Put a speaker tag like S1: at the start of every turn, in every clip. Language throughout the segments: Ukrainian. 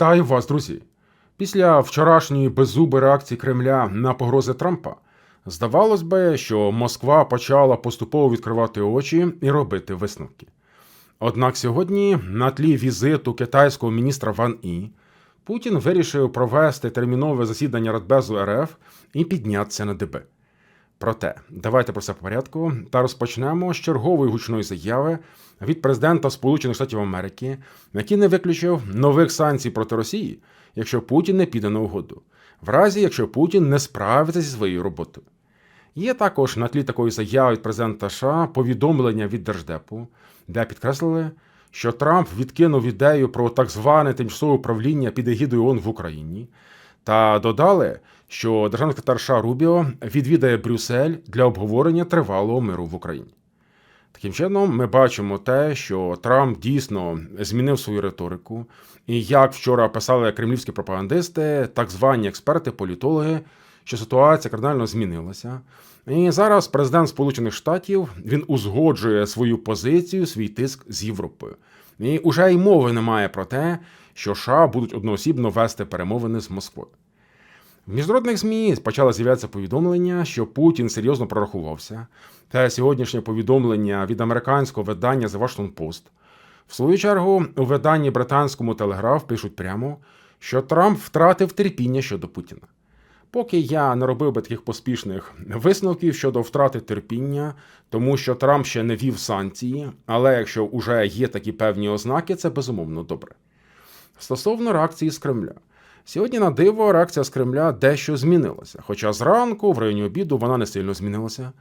S1: Вітаю вас, друзі! Після вчорашньої беззуби реакції Кремля на погрози Трампа здавалось би, що Москва почала поступово відкривати очі і робити висновки. Однак сьогодні, на тлі візиту китайського міністра Ван І, Путін вирішив провести термінове засідання Радбезу РФ і піднятися на ДБ. Проте, давайте про все по порядку та розпочнемо з чергової гучної заяви від президента Сполучених Штатів Америки, який не виключив нових санкцій проти Росії, якщо Путін не піде на угоду, в разі якщо Путін не справиться зі своєю роботою. Є також на тлі такої заяви від президента США повідомлення від Держдепу, де підкреслили, що Трамп відкинув ідею про так зване тимчасове управління під егідою ООН в Україні, та додали, що державний секретар Рубіо відвідає Брюссель для обговорення тривалого миру в Україні. Таким чином, ми бачимо те, що Трамп дійсно змінив свою риторику, і як вчора писали кремлівські пропагандисти, так звані експерти, політологи, що ситуація кардинально змінилася. І зараз президент Сполучених Штатів він узгоджує свою позицію, свій тиск з Європою. І уже й мови немає про те, що США будуть одноосібно вести перемовини з Москвою. В міжнародних ЗМІ почали з'являтися повідомлення, що Путін серйозно прорахувався. Та сьогоднішнє повідомлення від американського видання The Washington Post. В свою чергу, у виданні британському Телеграф пишуть прямо, що Трамп втратив терпіння щодо Путіна. Поки я не робив би таких поспішних висновків щодо втрати терпіння, тому що Трамп ще не вів санкції, але якщо вже є такі певні ознаки, це безумовно добре. Стосовно реакції з Кремля. Сьогодні на диво реакція з Кремля дещо змінилася, хоча зранку, в районі обіду, вона не сильно змінилася.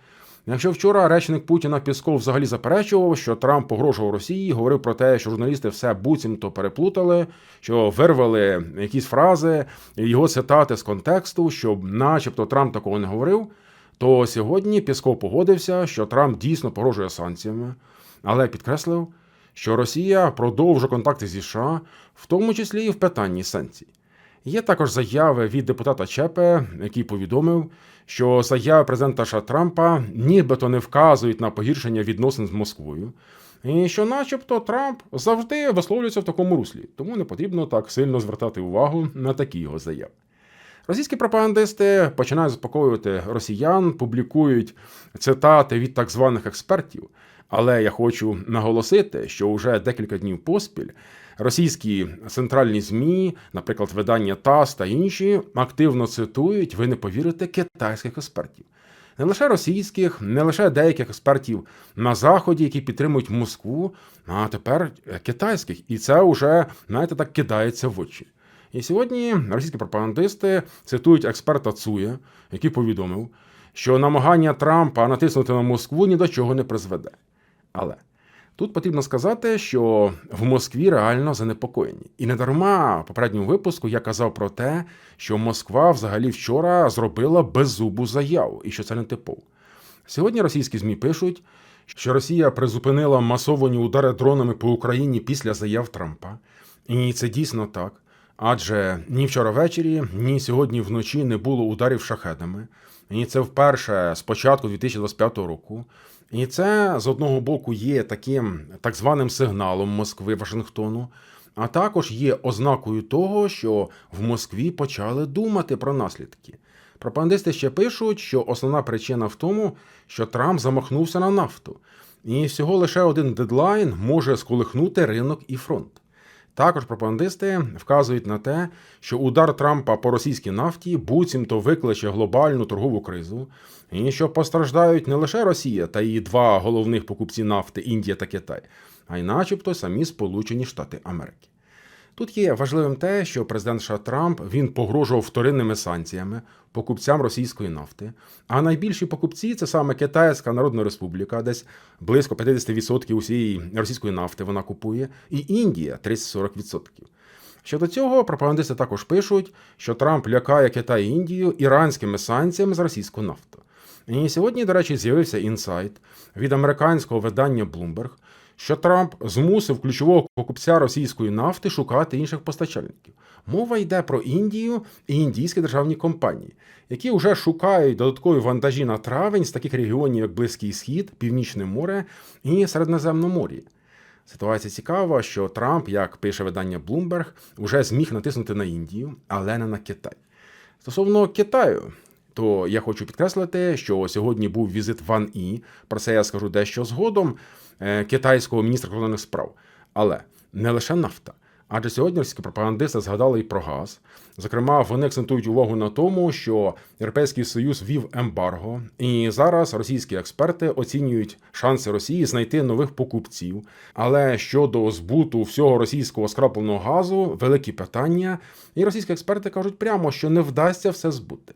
S1: Якщо вчора речник Путіна Пісков взагалі заперечував, що Трамп погрожував Росії, говорив про те, що журналісти все буцімто переплутали, що вирвали якісь фрази, його цитати з контексту, що, начебто, Трамп такого не говорив, то сьогодні Пісков погодився, що Трамп дійсно погрожує санкціями, але підкреслив, що Росія продовжує контакти зі США, в тому числі і в питанні санкцій. Є також заяви від депутата Чепе, який повідомив, що заяви президента США Трампа нібито не вказують на погіршення відносин з Москвою, і що, начебто, Трамп завжди висловлюється в такому руслі, тому не потрібно так сильно звертати увагу на такі його заяви. Російські пропагандисти починають заспокоювати росіян, публікують цитати від так званих експертів. Але я хочу наголосити, що вже декілька днів поспіль російські центральні змі, наприклад, видання ТАСС та інші, активно цитують, ви не повірите, китайських експертів. Не лише російських, не лише деяких експертів на заході, які підтримують Москву, а тепер китайських, і це вже знаєте, так кидається в очі. І сьогодні російські пропагандисти цитують експерта Цуя, який повідомив, що намагання Трампа натиснути на Москву ні до чого не призведе. Але тут потрібно сказати, що в Москві реально занепокоєні. І не дарма в попередньому випуску я казав про те, що Москва взагалі вчора зробила беззубу заяву і що це не типово. Сьогодні російські ЗМІ пишуть, що Росія призупинила масовані удари дронами по Україні після заяв Трампа. І це дійсно так. Адже ні вчора ввечері, ні сьогодні вночі не було ударів шахедами. І це вперше з початку 2025 року. І це з одного боку є таким так званим сигналом Москви Вашингтону, а також є ознакою того, що в Москві почали думати про наслідки. Пропагандисти ще пишуть, що основна причина в тому, що Трамп замахнувся на нафту, і всього лише один дедлайн може сколихнути ринок і фронт. Також пропагандисти вказують на те, що удар Трампа по російській нафті буцімто викличе глобальну торгову кризу, і що постраждають не лише Росія та її два головних покупці нафти Індія та Китай, а й, начебто, самі Сполучені Штати Америки. Тут є важливим те, що президент США Трамп він погрожував вторинними санкціями покупцям російської нафти. А найбільші покупці це саме Китайська Народна Республіка, десь близько 50% усієї російської нафти вона купує, і Індія 30-40%. Щодо цього, пропагандисти також пишуть, що Трамп лякає Китай і Індію іранськими санкціями з російської нафти. І сьогодні, до речі, з'явився інсайт від американського видання Bloomberg, що Трамп змусив ключового покупця російської нафти шукати інших постачальників. Мова йде про Індію і індійські державні компанії, які вже шукають додаткові вантажі на травень з таких регіонів, як Близький Схід, Північне море і Середноземномор'я. Ситуація цікава, що Трамп, як пише видання Bloomberg, вже зміг натиснути на Індію, але не на Китай. Стосовно Китаю, то я хочу підкреслити, що сьогодні був візит Ван І. Про це я скажу дещо згодом е, китайського міністра кордонних справ. Але не лише нафта. Адже сьогодні російські пропагандисти згадали і про газ. Зокрема, вони акцентують увагу на тому, що Європейський Союз вів ембарго, і зараз російські експерти оцінюють шанси Росії знайти нових покупців. Але щодо збуту всього російського скрапленого газу, великі питання, і російські експерти кажуть прямо, що не вдасться все збути.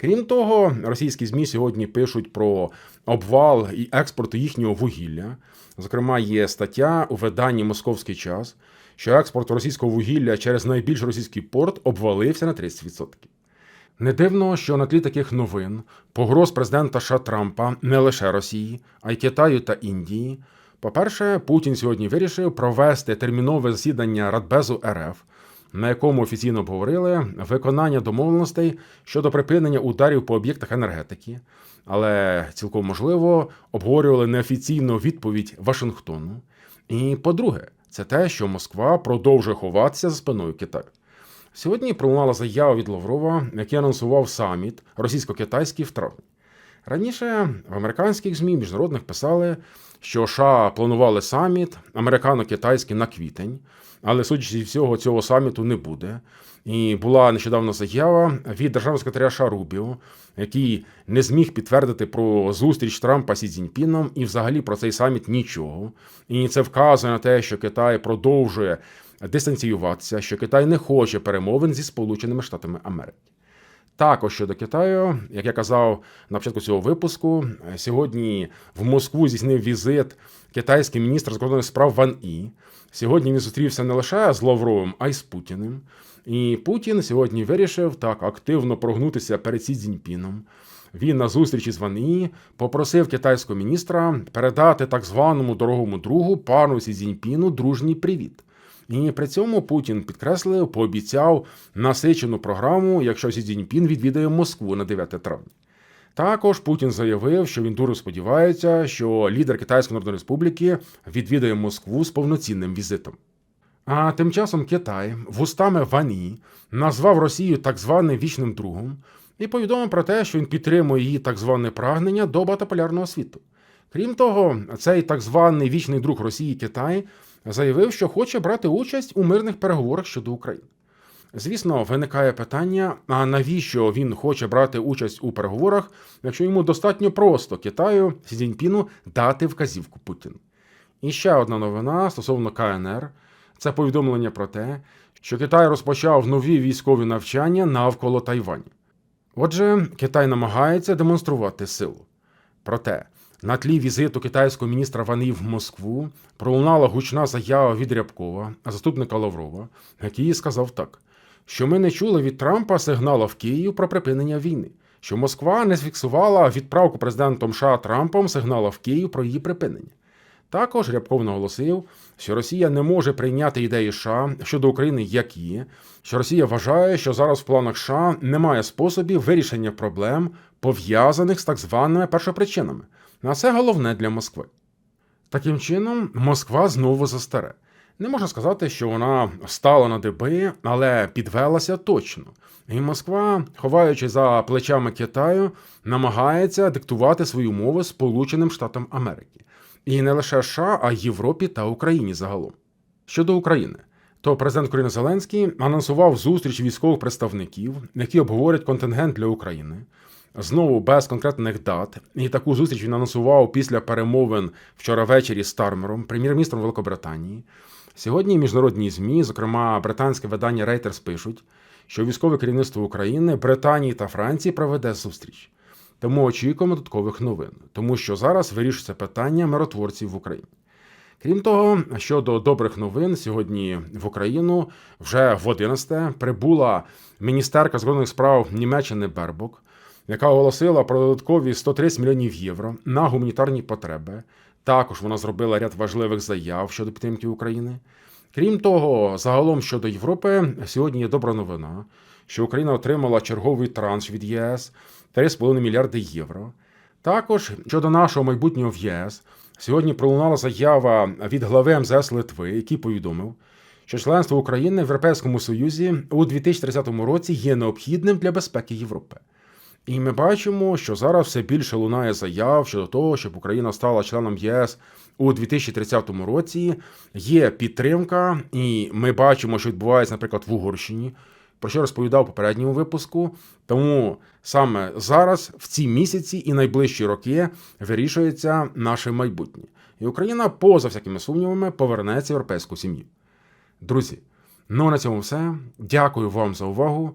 S1: Крім того, російські змі сьогодні пишуть про обвал і експорт їхнього вугілля. Зокрема, є стаття у виданні Московський час, що експорт російського вугілля через найбільш російський порт обвалився на 30%. Не дивно, що на тлі таких новин погроз президента США Трампа не лише Росії, а й Китаю та Індії. По-перше, Путін сьогодні вирішив провести термінове засідання Радбезу РФ, на якому офіційно обговорили виконання домовленостей щодо припинення ударів по об'єктах енергетики, але цілком можливо обговорювали неофіційну відповідь Вашингтону. І по-друге, це те, що Москва продовжує ховатися за спиною Китаю. Сьогодні пролунала заява від Лаврова, який анонсував саміт російсько-китайський в травні. Раніше в американських ЗМІ міжнародних писали, що США планували саміт американо-китайський на квітень, але судячи всього, цього саміту не буде. І була нещодавно заява від державного секретаря США Рубіо, який не зміг підтвердити про зустріч Трампа зі Цзіньпіном і взагалі про цей саміт нічого. І це вказує на те, що Китай продовжує дистанціюватися, що Китай не хоче перемовин зі Сполученими Штатами Америки. Також щодо Китаю, як я казав на початку цього випуску, сьогодні в Москву здійснив візит китайський міністр закордонних справ Ван І. Сьогодні він зустрівся не лише з Лавровим, а й з Путіним. І Путін сьогодні вирішив так активно прогнутися перед Сі Цзіньпіном. Він на зустрічі з Ван І попросив китайського міністра передати так званому дорогому другу пану Сі Цзіньпіну дружній привіт. І при цьому Путін підкреслив, пообіцяв насичену програму, якщо Сі Цзіньпін відвідає Москву на 9 травня. Також Путін заявив, що він дуже сподівається, що лідер Китайської Народної Республіки відвідає Москву з повноцінним візитом. А тим часом Китай вустами Вані назвав Росію так званим вічним другом і повідомив про те, що він підтримує її так зване прагнення до багатополярного світу. Крім того, цей так званий вічний друг Росії Китай заявив, що хоче брати участь у мирних переговорах щодо України. Звісно, виникає питання: а навіщо він хоче брати участь у переговорах, якщо йому достатньо просто Китаю Сі Цзіньпіну дати вказівку Путіну? І ще одна новина стосовно КНР це повідомлення про те, що Китай розпочав нові військові навчання навколо Тайвані. Отже, Китай намагається демонструвати силу. Проте, на тлі візиту китайського міністра Вани в Москву пролунала гучна заява від Рябкова, заступника Лаврова, який сказав так, що ми не чули від Трампа сигнала в Київ про припинення війни, що Москва не зфіксувала відправку президентом США Трампом сигнала в Київ про її припинення. Також Рябков наголосив, що Росія не може прийняти ідеї США щодо України як є, що Росія вважає, що зараз в планах США немає способів вирішення проблем, пов'язаних з так званими першопричинами. А це головне для Москви. Таким чином, Москва знову застаре. Не можна сказати, що вона стала на диби, але підвелася точно. І Москва, ховаючи за плечами Китаю, намагається диктувати свої умови Сполученим Штатам Америки. І не лише США, а й Європі та Україні загалом. Щодо України, то президент України Зеленський анонсував зустріч військових представників, які обговорять контингент для України. Знову без конкретних дат. І таку зустріч він анонсував після перемовин вчора ввечері з Тармером, прем'єр-міністром Великобританії. Сьогодні міжнародні ЗМІ, зокрема британське видання Reuters, пишуть, що військове керівництво України, Британії та Франції проведе зустріч. Тому очікуємо додаткових новин, тому що зараз вирішується питання миротворців в Україні. Крім того, щодо добрих новин, сьогодні в Україну вже в 11 прибула міністерка закордонних справ Німеччини Бербок, яка оголосила про додаткові 130 мільйонів євро на гуманітарні потреби. Також вона зробила ряд важливих заяв щодо підтримки України. Крім того, загалом щодо Європи, сьогодні є добра новина, що Україна отримала черговий транш від ЄС 3,5 мільярди євро. Також щодо нашого майбутнього в ЄС, Сьогодні пролунала заява від глави МЗС Литви, який повідомив, що членство України в Європейському Союзі у 2030 році є необхідним для безпеки Європи. І ми бачимо, що зараз все більше лунає заяв щодо того, щоб Україна стала членом ЄС у 2030 році. Є підтримка, і ми бачимо, що відбувається, наприклад, в Угорщині, про що розповідав в попередньому випуску. Тому саме зараз, в ці місяці і найближчі роки, вирішується наше майбутнє. І Україна, поза всякими сумнівами, повернеться в європейську сім'ю. Друзі, ну на цьому все. Дякую вам за увагу.